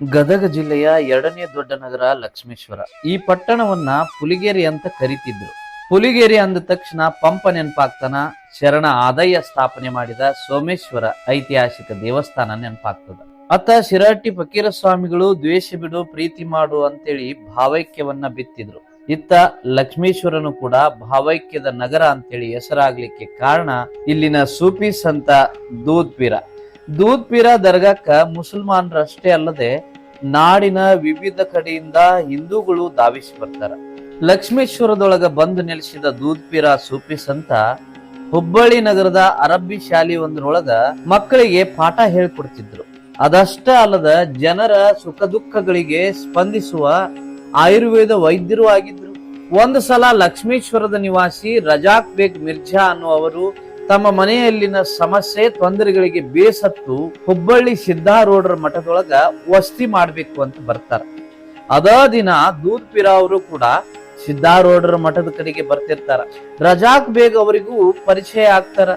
ಗದಗ ಜಿಲ್ಲೆಯ ಎರಡನೇ ದೊಡ್ಡ ನಗರ ಲಕ್ಷ್ಮೇಶ್ವರ. ಈ ಪಟ್ಟಣವನ್ನ ಪುಲಿಗೇರಿ ಅಂತ ಕರಿತಿದ್ರು. ಪುಲಿಗೇರಿ ಅಂದ ತಕ್ಷಣ ಪಂಪ ನೆನಪಾಗ್ತಾನ, ಶರಣ ಆದಾಯ ಸ್ಥಾಪನೆ ಮಾಡಿದ ಸೋಮೇಶ್ವರ ಐತಿಹಾಸಿಕ ದೇವಸ್ಥಾನ ನೆನಪಾಗ್ತದ. ಅತ್ತ ಶಿರಾಟಿ ಫಕೀರ ಸ್ವಾಮಿಗಳು ದ್ವೇಷ ಬಿಡು, ಪ್ರೀತಿ ಮಾಡು ಅಂತೇಳಿ ಭಾವೈಕ್ಯವನ್ನ ಬಿತ್ತಿದ್ರು. ಇತ್ತ ಲಕ್ಷ್ಮೇಶ್ವರನು ಕೂಡ ಭಾವೈಕ್ಯದ ನಗರ ಅಂತೇಳಿ ಹೆಸರಾಗ್ಲಿಕ್ಕೆ ಕಾರಣ ಇಲ್ಲಿನ ಸೂಫಿ ಸಂತ ದೂದ್ ಪೀರ ದೂದ್ ಪೀರ ದರ್ಗಾಕ್ಕ ಮುಸಲ್ಮಾನರಷ್ಟೇ ಅಲ್ಲದೆ ನಾಡಿನ ವಿವಿಧ ಕಡೆಯಿಂದ ಹಿಂದೂಗಳು ಧಾವಿಸಿ ಬರ್ತಾರ. ಲಕ್ಷ್ಮೇಶ್ವರದೊಳಗ ಬಂದು ನೆಲೆಸಿದ ದೂದ್ ಪೀರ ಸೂಫಿ ಸಂತ ಹುಬ್ಬಳ್ಳಿ ನಗರದ ಅರಬ್ಬಿ ಶಾಲೆ ಒಂದರೊಳಗ ಮಕ್ಕಳಿಗೆ ಪಾಠ ಹೇಳ್ಕೊಡ್ತಿದ್ರು. ಅದಷ್ಟೇ ಅಲ್ಲದ ಜನರ ಸುಖ ದುಃಖಗಳಿಗೆ ಸ್ಪಂದಿಸುವ ಆಯುರ್ವೇದ ವೈದ್ಯರು ಆಗಿದ್ರು. ಒಂದು ಸಲ ಲಕ್ಷ್ಮೇಶ್ವರದ ನಿವಾಸಿ ರಜಾಕ್ ಬೇಗ್ ಮಿರ್ಜಾ ಅನ್ನುವರು ತಮ್ಮ ಮನೆಯಲ್ಲಿನ ಸಮಸ್ಯೆ, ತೊಂದರೆಗಳಿಗೆ ಬೇಸತ್ತು ಹುಬ್ಬಳ್ಳಿ ಸಿದ್ಧಾರೂಢರ ಮಠದೊಳಗ ವಸ್ತಿ ಮಾಡಬೇಕು ಅಂತ ಬರ್ತಾರ. ಅದ ದಿನ ದೂದ್ ಪಿರ ಅವರು ಕೂಡ ಸಿದ್ಧಾರೂಢರ ಮಠದ ಕಡೆಗೆ ಬರ್ತಿರ್ತಾರ. ರಜಾಕ್ ಬೇಗ್ ಅವರಿಗೂ ಪರಿಚಯ ಆಗ್ತಾರ.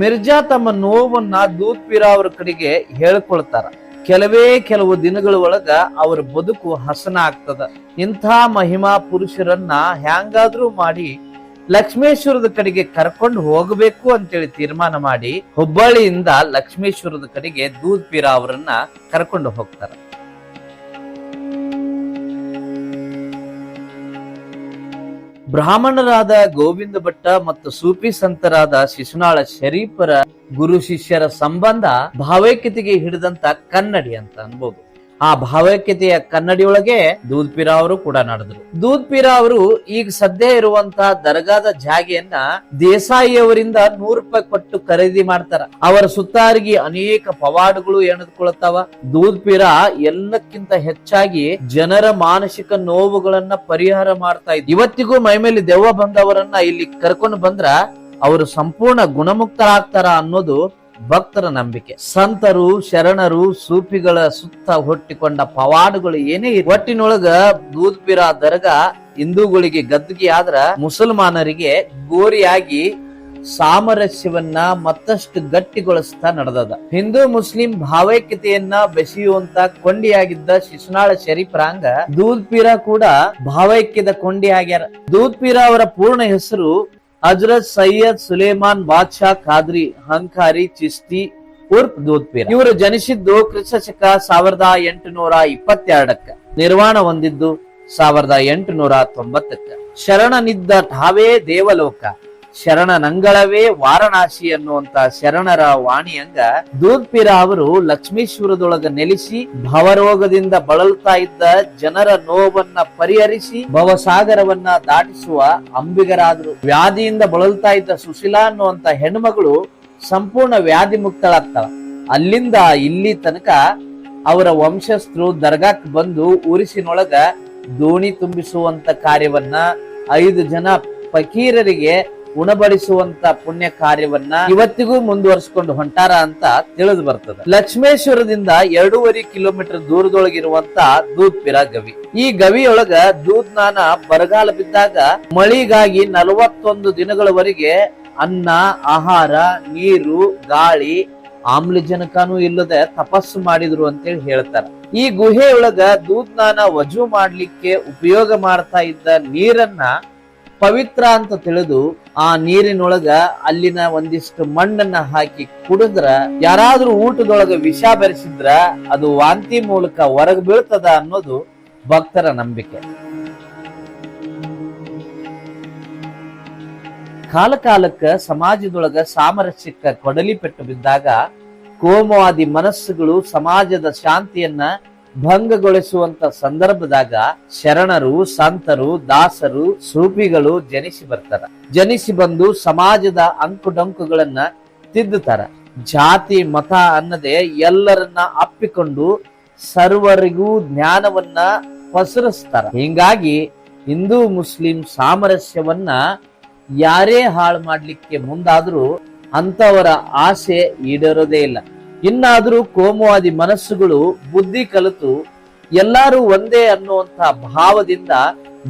ಮಿರ್ಜಾ ತಮ್ಮ ನೋವನ್ನ ದೂತ್ ಪಿರ ಅವರ ಕಡೆಗೆ ಹೇಳ್ಕೊಳ್ತಾರ. ಕೆಲವೇ ಕೆಲವು ದಿನಗಳ ಒಳಗ ಅವರ ಬದುಕು ಹಸನ ಆಗ್ತದ. ಇಂಥ ಮಹಿಮಾ ಪುರುಷರನ್ನ ಹ್ಯಾಂಗಾದ್ರೂ ಮಾಡಿ ಲಕ್ಷ್ಮೇಶ್ವರದ ಕಡೆಗೆ ಕರ್ಕೊಂಡು ಹೋಗಬೇಕು ಅಂತೇಳಿ ತೀರ್ಮಾನ ಮಾಡಿ ಹುಬ್ಬಳ್ಳಿಯಿಂದ ಲಕ್ಷ್ಮೇಶ್ವರದ ಕಡೆಗೆ ದೂದ್ ಪೀರ ಅವರನ್ನ ಕರ್ಕೊಂಡು ಹೋಗ್ತಾರ. ಬ್ರಾಹ್ಮಣರಾದ ಗೋವಿಂದ ಭಟ್ಟ ಮತ್ತು ಸೂಫಿ ಸಂತರಾದ ಶಿಶುನಾಳ ಶರೀಫರ ಗುರು ಶಿಷ್ಯರ ಸಂಬಂಧ ಭಾವೈಕ್ಯತೆಗೆ ಹಿಡಿದಂತ ಕನ್ನಡಿ ಅಂತ ಅನ್ಬೋದು. ಆ ಭಾವೈಕ್ಯತೆಯ ಕನ್ನಡಿಯೊಳಗೆ ದೂದ್ ಪೀರಾ ಅವರು ಕೂಡ ನಡೆದ್ರು. ದೂದ್ ಪೀರಾ ಅವರು ಈಗ ಸದ್ಯ ಇರುವಂತಹ ದರ್ಗಾದ ಜಾಗೆಯನ್ನ ದೇಸಾಯಿ ಅವರಿಂದ ನೂರು ರೂಪಾಯಿ ಕೊಟ್ಟು ಖರೀದಿ ಮಾಡ್ತಾರ. ಅವರ ಸುತ್ತಾರಿಗೆ ಅನೇಕ ಪವಾಡಗಳು ಎಣೆದುಕೊಳ್ತಾವ ದೂದ್ ಪೀರಾ ಎಲ್ಲಕ್ಕಿಂತ ಹೆಚ್ಚಾಗಿ ಜನರ ಮಾನಸಿಕ ನೋವುಗಳನ್ನ ಪರಿಹಾರ ಮಾಡ್ತಾ ಇದ್ ಇವತ್ತಿಗೂ ಮೈಮೇಲೆ ದೆವ್ವ ಬಂದವರನ್ನ ಇಲ್ಲಿ ಕರ್ಕೊಂಡು ಬಂದ್ರ ಅವರು ಸಂಪೂರ್ಣ ಗುಣಮುಕ್ತರಾಗ್ತಾರ ಅನ್ನೋದು ಭಕ್ತರ ನಂಬಿಕೆ. ಸಂತರು, ಶರಣರು, ಸೂಪಿಗಳ ಸುತ್ತ ಹೊಟ್ಟಿಕೊಂಡ ಪವಾಡಗಳು ಏನೇ ಒಟ್ಟಿನೊಳಗ ದೂದ್ ಪೀರ ದರ್ಗಾ ಹಿಂದೂಗಳಿಗೆ ಗದ್ದುಗೆ ಆದ್ರ ಮುಸಲ್ಮಾನರಿಗೆ ಗೋರಿಯಾಗಿ ಸಾಮರಸ್ಯವನ್ನ ಮತ್ತಷ್ಟು ಗಟ್ಟಿಗೊಳಿಸ್ತಾ ನಡೆದದ. ಹಿಂದೂ ಮುಸ್ಲಿಂ ಭಾವೈಕ್ಯತೆಯನ್ನ ಬೆಸೆಯುವಂತ ಕೊಂಡಿಯಾಗಿದ್ದ ಶಿಶುನಾಳ ಶರೀಫ್ರಾಂಗ ದೂದ್ ಪೀರ ಕೂಡ ಭಾವೈಕ್ಯದ ಕೊಂಡಿ ಆಗ್ಯಾರ ದೂದ್ ಪೀರ ಅವರ ಪೂರ್ಣ ಹೆಸರು ಹಜರತ್ ಸೈಯದ್ ಸುಲೇಮಾನ್ ಬಾದ್ಶಾ ಖಾದ್ರಿ, ಹಂಕಾರಿ, ಚಿಸ್ತಿ, ಉರ್ಫ್ ದೂದ್ಪೀರ್. ಇವರು ಜನಿಸಿದ್ದು ಕ್ರಿಸ್ತ ಶಕ ಸಾವಿರದ ಎಂಟುನೂರ ಇಪ್ಪತ್ತೆರಡಕ್ಕ. ನಿರ್ವಾಣ ಹೊಂದಿದ್ದು ಸಾವಿರದ ಎಂಟುನೂರ ತೊಂಬತ್ತಕ್ಕ. ಶರಣನಿದ್ದ ಠಾವೇ ದೇವಲೋಕ. ಶರಣನಂಗಳವೇ ವಾರಣಾಸಿ ಅನ್ನುವಂತ ಶರಣರ ವಾಣಿಯಂಗ ದೂದ್ಪಿರ ಅವರು ಲಕ್ಷ್ಮೀಶ್ವರದೊಳಗ ನೆಲೆಸಿ ಭವರೋಗದಿಂದ ಬಳಲ್ತಾ ಇದ್ದ ಜನರ ನೋವನ್ನ ಪರಿಹರಿಸಿ ಭವಸಾಗರವನ್ನ ದಾಟಿಸುವ ಅಂಬಿಗರಾದರು. ವ್ಯಾಧಿಯಿಂದ ಬಳಲ್ತಾ ಇದ್ದ ಸುಶೀಲಾ ಅನ್ನುವಂತ ಹೆಣ್ಮಗಳು ಸಂಪೂರ್ಣ ವ್ಯಾಧಿ ಮುಕ್ತಳಾಗ್ತಾಳ. ಅಲ್ಲಿಂದ ಇಲ್ಲಿ ತನಕ ಅವರ ವಂಶಸ್ಥರು ದರ್ಗಾಕ್ ಬಂದು ಊರಿಸಿನೊಳಗ ದೋಣಿ ತುಂಬಿಸುವಂತ ಕಾರ್ಯವನ್ನ ಐದು ಜನ ಫಕೀರರಿಗೆ ಉಣಬಡಿಸುವಂತ ಪುಣ್ಯ ಕಾರ್ಯವನ್ನ ಇವತ್ತಿಗೂ ಮುಂದುವರಿಸಿಕೊಂಡು ಹೊಂಟಾರ ಅಂತ ತಿಳಿದು ಬರ್ತದೆ. ಲಕ್ಷ್ಮೇಶ್ವರದಿಂದ ಎರಡೂವರೆ ಕಿಲೋಮೀಟರ್ ದೂರದೊಳಗಿರುವಂತ ದೂದ್ ಪಿರ ಗವಿ. ಈ ಗವಿಯೊಳಗ ದೂದ್ ನಾನ ಬರಗಾಲ ಬಿದ್ದಾಗ ಮಳಿಗಾಗಿ ನಲವತ್ತೊಂದು ದಿನಗಳವರೆಗೆ ಅನ್ನ, ಆಹಾರ, ನೀರು, ಗಾಳಿ, ಆಮ್ಲಜನಕನೂ ಇಲ್ಲದೆ ತಪಸ್ಸು ಮಾಡಿದ್ರು ಅಂತೇಳಿ ಹೇಳ್ತಾರೆ. ಈ ಗುಹೆಯೊಳಗ ದೂದ್ನಾನ ವಜು ಮಾಡ್ಲಿಕ್ಕೆ ಉಪಯೋಗ ಮಾಡ್ತಾ ಇದ್ದ ನೀರನ್ನ ಪವಿತ್ರ ಅಂತ ತಿಳಿದು ಆ ನೀರಿನೊಳಗ ಅಲ್ಲಿನ ಒಂದಿಷ್ಟು ಮಣ್ಣನ್ನ ಹಾಕಿ ಕುಡಿದ್ರ, ಯಾರಾದ್ರೂ ಊಟದೊಳಗ ವಿಷ ಬೆರೆಸಿದ್ರ ಅದು ವಾಂತಿ ಮೂಲಕ ಹೊರಗ್ ಬೀಳ್ತದ ಅನ್ನೋದು ಭಕ್ತರ ನಂಬಿಕೆ. ಕಾಲ ಕಾಲಕ್ಕ ಸಮಾಜದೊಳಗ ಸಾಮರಸ್ಯಕ್ಕ ಕೊಡಲಿ ಪೆಟ್ಟು ಬಿದ್ದಾಗ ಕೋಮವಾದಿ ಮನಸ್ಸುಗಳು ಸಮಾಜದ ಶಾಂತಿಯನ್ನ ಭಂಗಗೊಳಿಸುವಂತ ಸಂದರ್ಭದಾಗ ಶರಣರು, ಸಂತರು, ದಾಸರು, ಸೂಪಿಗಳು ಜನಿಸಿ ಬರ್ತಾರ. ಜನಿಸಿ ಬಂದು ಸಮಾಜದ ಅಂಕುಡೊಂಕುಗಳನ್ನ ತಿದ್ದುತ್ತಾರ ಜಾತಿ, ಮತ ಅನ್ನದೆ ಎಲ್ಲರನ್ನ ಅಪ್ಪಿಕೊಂಡು ಸರ್ವರಿಗೂ ಜ್ಞಾನವನ್ನ ಪಸರಿಸ್ತಾರ. ಹಿಂಗಾಗಿ ಹಿಂದೂ, ಮುಸ್ಲಿಂ ಸಾಮರಸ್ಯವನ್ನ ಯಾರೇ ಹಾಳು ಮಾಡ್ಲಿಕ್ಕೆ ಮುಂದಾದ್ರೂ ಅಂತವರ ಆಸೆ ಈಡೇರೋದೇ ಇಲ್ಲ. ಇನ್ನಾದ್ರೂ ಕೋಮುವಾದಿ ಮನಸ್ಸುಗಳು, ಬುದ್ಧಿ ಕಲಿತು ಎಲ್ಲರೂ ಒಂದೇ ಅನ್ನುವಂತಹ ಭಾವದಿಂದ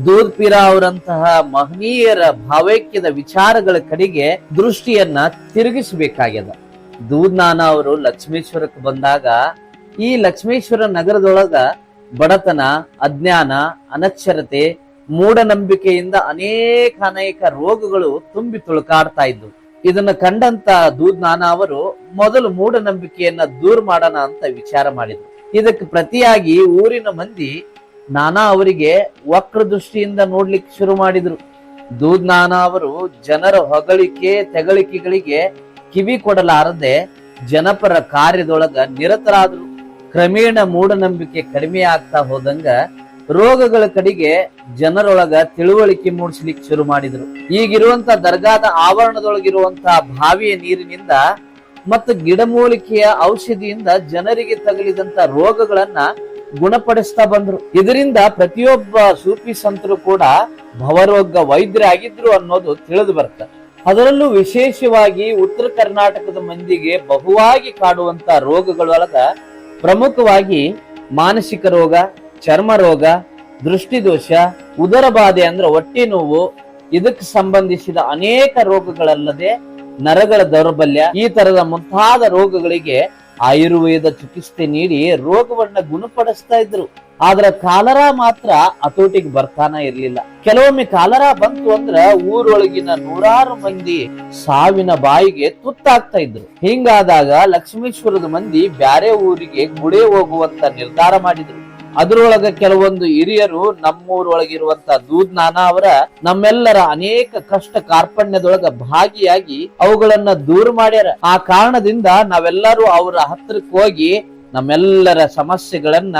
ದೂದ್ ಪೀರ ಅವರಂತಹ ಮಹನೀಯರ ಭಾವೈಕ್ಯದ ವಿಚಾರಗಳ ಕಡೆಗೆ ದೃಷ್ಟಿಯನ್ನ ತಿರುಗಿಸಬೇಕಾಗ್ಯದ. ದೂದ್ನಾನ ಅವರು ಲಕ್ಷ್ಮೇಶ್ವರಕ್ಕೆ ಬಂದಾಗ ಈ ಲಕ್ಷ್ಮೇಶ್ವರ ನಗರದೊಳಗ ಬಡತನ, ಅಜ್ಞಾನ, ಅನಕ್ಷರತೆ, ಮೂಢನಂಬಿಕೆಯಿಂದ ಅನೇಕ ಅನೇಕ ರೋಗಗಳು ತುಂಬಿ ತುಳುಕಾಡ್ತಾ ಇದ್ವು. ಇದನ್ನ ಕಂಡಂತ ದೂದ್ ನಾನಾ ಅವರು ಮೊದಲು ಮೂಢನಂಬಿಕೆಯನ್ನ ದೂರ ಮಾಡೋಣ ಅಂತ ವಿಚಾರ ಮಾಡಿದ್ರು. ಇದಕ್ಕೆ ಪ್ರತಿಯಾಗಿ ಊರಿನ ಮಂದಿ ನಾನಾ ಅವರಿಗೆ ವಕ್ರ ದೃಷ್ಟಿಯಿಂದ ನೋಡ್ಲಿಕ್ಕೆ ಶುರು ಮಾಡಿದ್ರು. ದೂದ್ ನಾನಾ ಅವರು ಜನರ ಹೊಗಳಿಕೆ, ತೆಗಳಿಕೆಗಳಿಗೆ ಕಿವಿ ಕೊಡಲಾರದೆ ಜನಪರ ಕಾರ್ಯದೊಳಗ ನಿರತರಾದ್ರು. ಕ್ರಮೇಣ ಮೂಢನಂಬಿಕೆ ಕಡಿಮೆ ಆಗ್ತಾ ಹೋದಂಗ ರೋಗಗಳ ಕಡೆಗೆ ಜನರೊಳಗ ತಿಳುವಳಿಕೆ ಮೂಡಿಸ್ಲಿಕ್ಕೆ ಶುರು ಮಾಡಿದ್ರು. ಈಗಿರುವಂತ ದರ್ಗಾದ ಆವರಣದೊಳಗಿರುವಂತಹ ಬಾವಿಯ ನೀರಿನಿಂದ ಮತ್ತು ಗಿಡಮೂಲಿಕೆಯ ಔಷಧಿಯಿಂದ ಜನರಿಗೆ ತಗಲಿದಂತ ರೋಗಗಳನ್ನ ಗುಣಪಡಿಸ್ತಾ ಬಂದ್ರು. ಇದರಿಂದ ಪ್ರತಿಯೊಬ್ಬ ಸೂಫಿ ಸಂತರು ಕೂಡ ಭವರೋಗ ವೈದ್ಯರಾಗಿದ್ರು ಅನ್ನೋದು ತಿಳಿದು ಬರ್ತದೆ ಅದರಲ್ಲೂ ವಿಶೇಷವಾಗಿ ಉತ್ತರ ಕರ್ನಾಟಕದ ಮಂದಿಗೆ ಬಹುವಾಗಿ ಕಾಡುವಂತ ರೋಗಗಳೊಳಗ ಪ್ರಮುಖವಾಗಿ ಮಾನಸಿಕ ರೋಗ ಚರ್ಮ ರೋಗ ದೃಷ್ಟಿದೋಷ ಉದರ ಬಾಧೆ ಅಂದ್ರೆ ಹೊಟ್ಟೆ ನೋವು, ಇದಕ್ಕೆ ಸಂಬಂಧಿಸಿದ ಅನೇಕ ರೋಗಗಳಲ್ಲದೆ ನರಗಳ ದೌರ್ಬಲ್ಯ, ಈ ತರದ ಮುಂತಾದ ರೋಗಗಳಿಗೆ ಆಯುರ್ವೇದ ಚಿಕಿತ್ಸೆ ನೀಡಿ ರೋಗವನ್ನ ಗುಣಪಡಿಸ್ತಾ ಇದ್ರು. ಆದ್ರ ಕಾಲರ ಮಾತ್ರ ಹತೋಟಿಗೆ ಬರ್ತಾನ ಇರ್ಲಿಲ್ಲ. ಕೆಲವೊಮ್ಮೆ ಕಾಲರ ಬಂತು ಅಂದ್ರ ಊರೊಳಗಿನ ನೂರಾರು ಮಂದಿ ಸಾವಿನ ಬಾಯಿಗೆ ತುತ್ತಾಗ್ತಾ ಇದ್ರು. ಹಿಂಗಾದಾಗ ಲಕ್ಷ್ಮೇಶ್ವರದ ಮಂದಿ ಬ್ಯಾರೆ ಊರಿಗೆ ಗುಡೆ ಹೋಗುವಂತ ನಿರ್ಧಾರ ಮಾಡಿದ್ರು. ಅದರೊಳಗ ಕೆಲವೊಂದು ಹಿರಿಯರು ನಮ್ಮೂರೊಳಗಿರುವಂತ ದೂದ್ ನಾನಾ ಅವರ ನಮ್ಮೆಲ್ಲರ ಅನೇಕ ಕಷ್ಟ ಕಾರ್ಪಣ್ಯದೊಳಗ ಭಾಗಿಯಾಗಿ ಅವುಗಳನ್ನ ದೂರ ಮಾಡ್ಯಾರ. ಆ ಕಾರಣದಿಂದ ನಾವೆಲ್ಲರೂ ಅವರ ಹತ್ರಕ್ಕೆ ಹೋಗಿ ನಮ್ಮೆಲ್ಲರ ಸಮಸ್ಯೆಗಳನ್ನ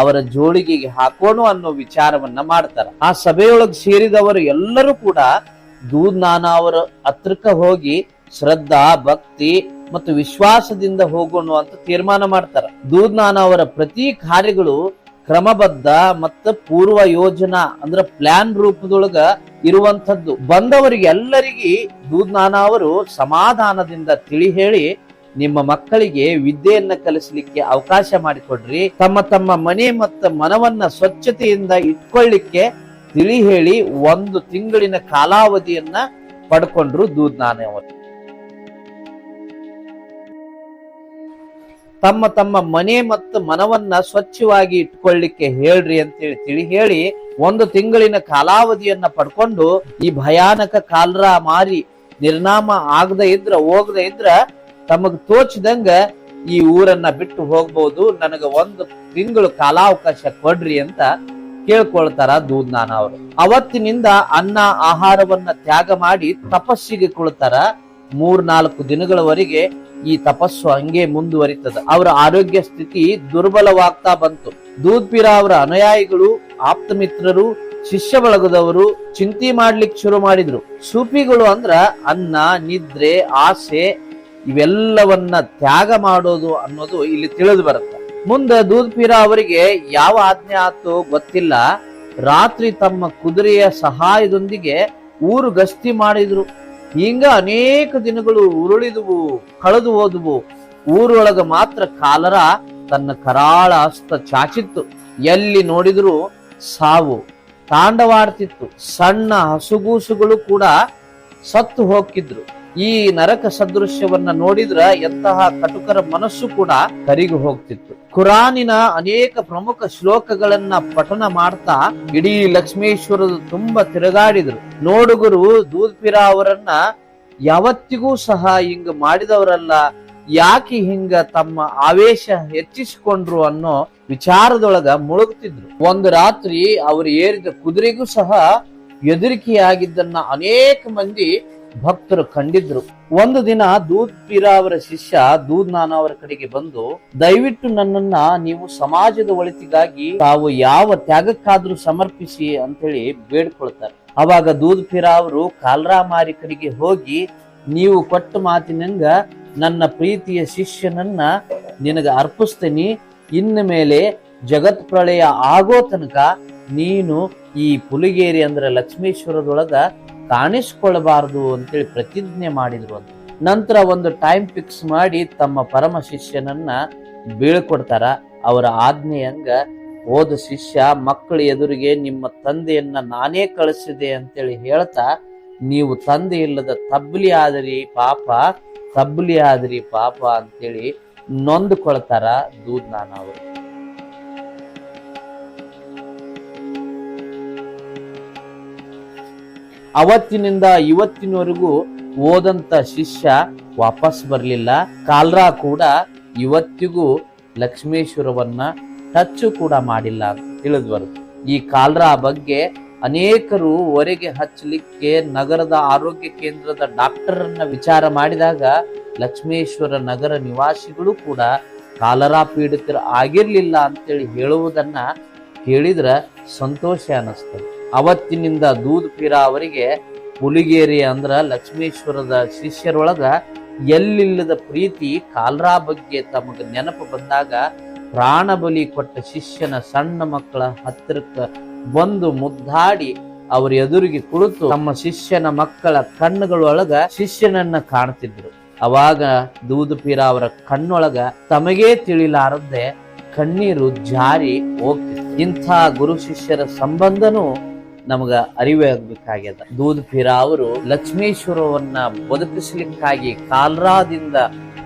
ಅವರ ಜೋಳಿಗೆಗೆ ಹಾಕೋಣ ಅನ್ನೋ ವಿಚಾರವನ್ನ ಮಾಡ್ತಾರ. ಆ ಸಭೆಯೊಳಗೆ ಸೇರಿದವರು ಎಲ್ಲರೂ ಕೂಡ ದೂದ್ ನಾನಾ ಅವರ ಹತ್ರಕ್ಕ ಹೋಗಿ ಶ್ರದ್ಧಾ, ಭಕ್ತಿ ಮತ್ತು ವಿಶ್ವಾಸದಿಂದ ಹೋಗೋಣ ಅಂತ ತೀರ್ಮಾನ ಮಾಡ್ತಾರ. ದೂದ್ ನಾನಾ ಅವರ ಪ್ರತಿ ಕಾರ್ಯಗಳು ಕ್ರಮಬದ್ಧ ಮತ್ತು ಪೂರ್ವ ಯೋಜನಾ ಅಂದ್ರ ಪ್ಲಾನ್ ರೂಪದೊಳಗ ಇರುವಂತದ್ದು ಬಂದವರಿಗೆ ಎಲ್ಲರಿಗೆ ದೂದ್ನಾನ ಅವರು ಸಮಾಧಾನದಿಂದ ತಿಳಿ ಹೇಳಿ ನಿಮ್ಮ ಮಕ್ಕಳಿಗೆ ವಿದ್ಯೆಯನ್ನ ಕಲಿಸಲಿಕ್ಕೆ ಅವಕಾಶ ಮಾಡಿಕೊಡ್ರಿ. ತಮ್ಮ ತಮ್ಮ ಮನೆ ಮತ್ತು ಮನವನ್ನ ಸ್ವಚ್ಛತೆಯಿಂದ ಇಟ್ಕೊಳ್ಳಿಕ್ಕೆ ತಿಳಿ ಹೇಳಿ ಒಂದು ತಿಂಗಳಿನ ಕಾಲಾವಧಿಯನ್ನ ಪಡ್ಕೊಂಡ್ರು ದೂದ್ನಾನ ಅವರು. ತಮ್ಮ ತಮ್ಮ ಮನೆ ಮತ್ತು ಮನವನ್ನ ಸ್ವಚ್ಛವಾಗಿ ಇಟ್ಕೊಳ್ಳಿಕ್ಕೆ ಹೇಳ್ರಿ ಅಂತೇಳಿ ತಿಳಿ ಹೇಳಿ ಒಂದು ತಿಂಗಳಿನ ಕಾಲಾವಧಿಯನ್ನ ಪಡ್ಕೊಂಡು ಈ ಭಯಾನಕ ಕಾಲರ ಮಾರಿ ನಿರ್ನಾಮ ಆಗದೆ ಇದ್ರ, ಹೋಗದೆ ಇದ್ರ ತಮಗ್ ತೋಚದಂಗ ಈ ಊರನ್ನ ಬಿಟ್ಟು ಹೋಗ್ಬಹುದು ನನಗ ಒಂದು ತಿಂಗಳು ಕಾಲಾವಕಾಶ ಕೊಡ್ರಿ ಅಂತ ಕೇಳ್ಕೊಳ್ತಾರ ದೂದ್ನಾನ ಅವರು. ಅವತ್ತಿನಿಂದ ಅನ್ನ, ಆಹಾರವನ್ನ ತ್ಯಾಗ ಮಾಡಿ ತಪಸ್ಸಿಗೆ ಕುಳ್ತಾರ. ಮೂರ್ ನಾಲ್ಕು ದಿನಗಳವರೆಗೆ ಈ ತಪಸ್ಸು ಹಂಗೆ ಮುಂದುವರಿತದ. ಅವರ ಆರೋಗ್ಯ ಸ್ಥಿತಿ ದುರ್ಬಲವಾಗ್ತಾ ಬಂತು. ದೂದ್ಪೀರ ಅವರ ಅನುಯಾಯಿಗಳು ಆಪ್ತ ಮಿತ್ರರು ಶಿಷ್ಯ ಬಳಗದವರು ಚಿಂತೆ ಮಾಡ್ಲಿಕ್ಕೆ ಶುರು ಮಾಡಿದ್ರು. ಸೂಫಿಗಳು ಅಂದ್ರ ಅನ್ನ, ನಿದ್ರೆ, ಆಸೆ ಇವೆಲ್ಲವನ್ನ ತ್ಯಾಗ ಮಾಡೋದು ಅನ್ನೋದು ಇಲ್ಲಿ ತಿಳಿದು ಬರುತ್ತೆ. ಮುಂದೆ ದೂದ್ಪೀರ ಅವರಿಗೆ ಯಾವ ಆಜ್ಞೆ ಆತೋ ಗೊತ್ತಿಲ್ಲ. ರಾತ್ರಿ ತಮ್ಮ ಕುದುರೆಯ ಸಹಾಯದೊಂದಿಗೆ ಊರು ಗಸ್ತಿ ಮಾಡಿದ್ರು. ಹಿಂಗ ಅನೇಕ ದಿನಗಳು ಉರುಳಿದುವು, ಕಳೆದು ಹೋದುವು. ಊರೊಳಗ ಮಾತ್ರ ಕಾಲರ ತನ್ನ ಕರಾಳ ಅಸ್ತ ಚಾಚಿತ್ತು. ಎಲ್ಲಿ ನೋಡಿದ್ರು ಸಾವು, ತಾಂಡವಾಡ್ತಿತ್ತು. ಸಣ್ಣ ಹಸುಗೂಸುಗಳು ಕೂಡ ಸತ್ತು ಹೋಗಿದ್ರು ಈ ನರಕ ಸದೃಶ್ಯವನ್ನ ನೋಡಿದ್ರ ಎಂತಹ ಕಟುಕರ ಮನಸ್ಸು ಕೂಡ ಕರಿಗಿ ಹೋಗ್ತಿತ್ತು. ಕುರಾನಿನ ಅನೇಕ ಪ್ರಮುಖ ಶ್ಲೋಕಗಳನ್ನ ಪಠನ ಮಾಡ್ತಾ ಇಡೀ ಲಕ್ಷ್ಮೇಶ್ವರದ ತುಂಬಾ ತಿರುಗಾಡಿದ್ರು. ನೋಡುಗರು ದೂದ್ಪಿರ ಅವರನ್ನ, ಯಾವತ್ತಿಗೂ ಸಹ ಹಿಂಗ ಮಾಡಿದವರಲ್ಲ, ಯಾಕೆ ಹಿಂಗ ತಮ್ಮ ಆವೇಶ ಹೆಚ್ಚಿಸಿಕೊಂಡ್ರು ಅನ್ನೋ ವಿಚಾರದೊಳಗ ಮುಳುಗ್ತಿದ್ರು. ಒಂದು ರಾತ್ರಿ ಅವರು ಏರಿದ ಕುದುರೆಗೂ ಸಹ ಎದುರಿಕೆಯಾಗಿದ್ದನ್ನ ಅನೇಕ ಮಂದಿ ಭಕ್ತರು ಕಂಡಿದ್ರು. ಒಂದು ದಿನ ದೂದ್ ಪೀರ ಅವರ ಶಿಷ್ಯ ದೂದ್ ನಾನಾ ಅವರ ಕಡೆಗೆ ಬಂದು, ದಯವಿಟ್ಟು ನನ್ನನ್ನ ನೀವು ಸಮಾಜದ ಒಳಿತಿಗಾಗಿ ತಾವು ಯಾವ ತ್ಯಾಗಕ್ಕಾದ್ರೂ ಸಮರ್ಪಿಸಿ ಅಂತೇಳಿ ಬೇಡ್ಕೊಳ್ತಾರೆ. ಅವಾಗ ದೂದ್ ಪೀರ ಅವರು ಕಾಲ್ರಾ ಮಾರಿ ಕಡೆಗೆ ಹೋಗಿ, ನೀವು ಕೊಟ್ಟ ಮಾತಿನಂಗ ನನ್ನ ಪ್ರೀತಿಯ ಶಿಷ್ಯನನ್ನ ನಿನಗ ಅರ್ಪಿಸ್ತೇನೆ. ಇನ್ನು ಮೇಲೆ ಜಗತ್ ಪ್ರಳಯ ಆಗೋ ತನಕ ನೀನು ಈ ಪುಲಿಗೇರಿ ಅಂದ್ರೆ ಲಕ್ಷ್ಮೇಶ್ವರದೊಳಗ ಕಾಣಿಸ್ಕೊಳ್ಬಾರ್ದು ಅಂತೇಳಿ ಪ್ರತಿಜ್ಞೆ ಮಾಡಿದ್ರು ಅಂತ. ನಂತರ ಒಂದು ಟೈಮ್ ಫಿಕ್ಸ್ ಮಾಡಿ ತಮ್ಮ ಪರಮ ಶಿಷ್ಯನನ್ನ ಬೀಳ್ಕೊಡ್ತಾರ. ಅವರ ಆಜ್ಞೆಯಂಗ ಹೋದ ಶಿಷ್ಯ, ಮಕ್ಕಳ ಎದುರಿಗೆ ನಿಮ್ಮ ತಂದೆಯನ್ನ ನಾನೇ ಕಳಿಸಿದೆ ಅಂತೇಳಿ ಹೇಳ್ತಾ, ನೀವು ತಂದೆ ಇಲ್ಲದ ತಬ್ಲಿ ಆದ್ರಿ ಪಾಪ, ತಬ್ಲಿ ಆದ್ರಿ ಪಾಪ ಅಂತೇಳಿ ನೊಂದುಕೊಳ್ತಾರ ದೂದ್ನಾನ ಅವರು. ಅವತ್ತಿನಿಂದ ಇವತ್ತಿನವರೆಗೂ ಓದಂತ ಶಿಷ್ಯ ವಾಪಸ್ ಬರಲಿಲ್ಲ. ಕಾಲ್ರಾ ಕೂಡ ಇವತ್ತಿಗೂ ಲಕ್ಷ್ಮೇಶ್ವರವನ್ನ ಟಚ್ ಕೂಡ ಮಾಡಿಲ್ಲ ಅಂತ ತಿಳಿದು ಬರುತ್ತೆ ಈ ಕಾಲ್ರಾ ಬಗ್ಗೆ ಅನೇಕರು ಹೊರಗೆ ಹಚ್ಚಲಿಕ್ಕೆ ನಗರದ ಆರೋಗ್ಯ ಕೇಂದ್ರದ ಡಾಕ್ಟರ್ ಅನ್ನ ವಿಚಾರ ಮಾಡಿದಾಗ ಲಕ್ಷ್ಮೇಶ್ವರ ನಗರ ನಿವಾಸಿಗಳು ಕೂಡ ಕಾಲರಾ ಪೀಡಿತರು ಆಗಿರ್ಲಿಲ್ಲ ಅಂತೇಳಿ ಹೇಳುವುದನ್ನ ಕೇಳಿದ್ರ ಸಂತೋಷ ಅನಿಸ್ತದೆ ಅವತ್ತಿನಿಂದ ದೂದ್ ಪೀರ ಅವರಿಗೆ ಪುಲಿಗೇರಿ ಅಂದ್ರ ಲಕ್ಷ್ಮೇಶ್ವರದ ಶಿಷ್ಯರೊಳಗ ಎಲ್ಲಿಲ್ಲದ ಪ್ರೀತಿ ಕಾಲ್ರಾ ಬಗ್ಗೆ ತಮಗ ನೆನಪು ಬಂದಾಗ ಪ್ರಾಣ ಬಲಿ ಕೊಟ್ಟ ಶಿಷ್ಯನ ಸಣ್ಣ ಮಕ್ಕಳ ಹತ್ತಿರಕ್ಕೆ ಬಂದು ಮುದ್ದಾಡಿ ಅವರ ಎದುರಿಗೆ ಕುಳಿತು ತಮ್ಮ ಶಿಷ್ಯನ ಮಕ್ಕಳ ಕಣ್ಣುಗಳೊಳಗ ಶಿಷ್ಯನನ್ನ ಕಾಣ್ತಿದ್ರು. ಅವಾಗ ದೂದು ಪೀರ ಅವರ ಕಣ್ಣೊಳಗ ತಮಗೇ ತಿಳಿಲಾರದೆ ಕಣ್ಣೀರು ಜಾರಿ ಹೋಗ್ತಿತ್ತು. ಇಂಥ ಗುರು ಶಿಷ್ಯರ ಸಂಬಂಧನೂ ನಮಗ ಅರಿವೇ ಆಗ್ಬೇಕಾಗ್ಯದ. ದೂದ್ ಪೀರ ಅವರು ಲಕ್ಷ್ಮೀಶ್ವರವನ್ನ ಬದುಕಿಸಲಿಕ್ಕಾಗಿ ಕಾಲ್ರಾದಿಂದ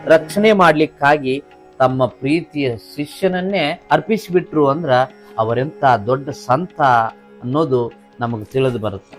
ರಕ್ಷಣೆ ಮಾಡ್ಲಿಕ್ಕಾಗಿ ತಮ್ಮ ಪ್ರೀತಿಯ ಶಿಷ್ಯನನ್ನೇ ಅರ್ಪಿಸಿಬಿಟ್ರು ಅಂದ್ರ ಅವರೆಂತ ದೊಡ್ಡ ಸಂತ ಅನ್ನೋದು ನಮಗೆ ತಿಳಿದು ಬರುತ್ತೆ.